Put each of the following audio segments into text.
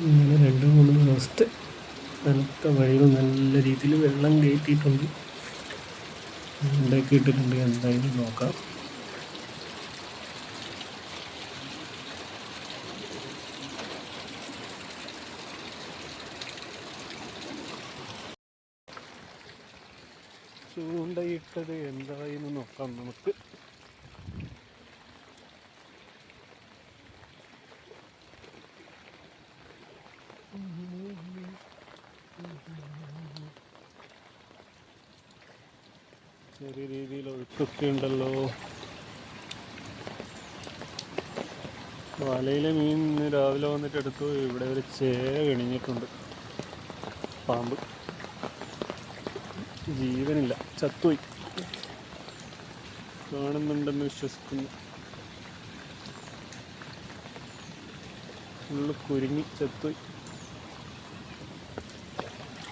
ഇങ്ങനെ രണ്ട് മൂന്ന് ദിവസത്തെ നനുത്ത വഴികൾ നല്ല രീതിയിൽ വെള്ളം കയറ്റിയിട്ടുണ്ട്. ഉണ്ടാക്കി ഇട്ടിട്ടുണ്ട് എന്തായാലും നോക്കാം. ചൂണ്ടയിട്ടത് എന്തായെന്ന് നോക്കാം നമുക്ക്. ചെറിയ രീതിയിൽ ഒഴുക്കൊക്കെ ഉണ്ടല്ലോ വലയിലെ മീൻ ഇന്ന് രാവിലെ വന്നിട്ട് എടുത്തു. ഇവിടെ ഒരു ചേര കിണിഞ്ഞിട്ടുണ്ട്. പാമ്പ്. ജീവനില്ല. ചത്തുപോയി. കാണുന്നുണ്ടെന്ന് വിശ്വസിക്കുന്നു. ഫുള്ള് കുരുങ്ങി ചത്തുപോയി.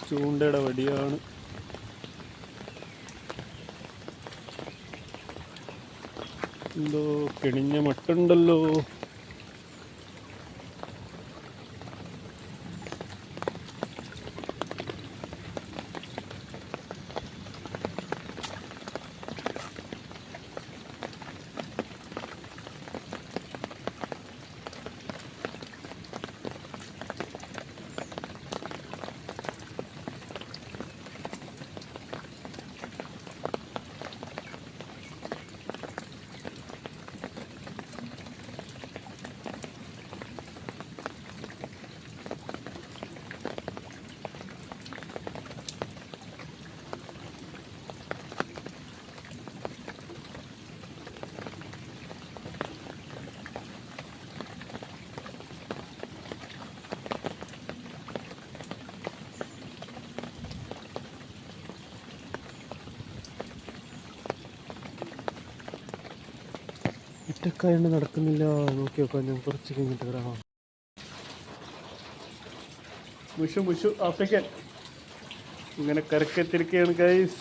ചൂണ്ടയുടെ വടിയാണ്. എന്തോ കിണിഞ്ഞ മട്ടുണ്ടല്ലോ. ഒറ്റക്കായണ്ട് നടക്കുന്നില്ല. നോക്കി നോക്കാം ഞാൻ കുറച്ച് കഴിഞ്ഞിട്ട് വരാം മുഷു മുഷു ആഫ്രിക്കൻ ഇങ്ങനെ കരക്കെത്തിരിക്കുകയാണ് ഗൈസ്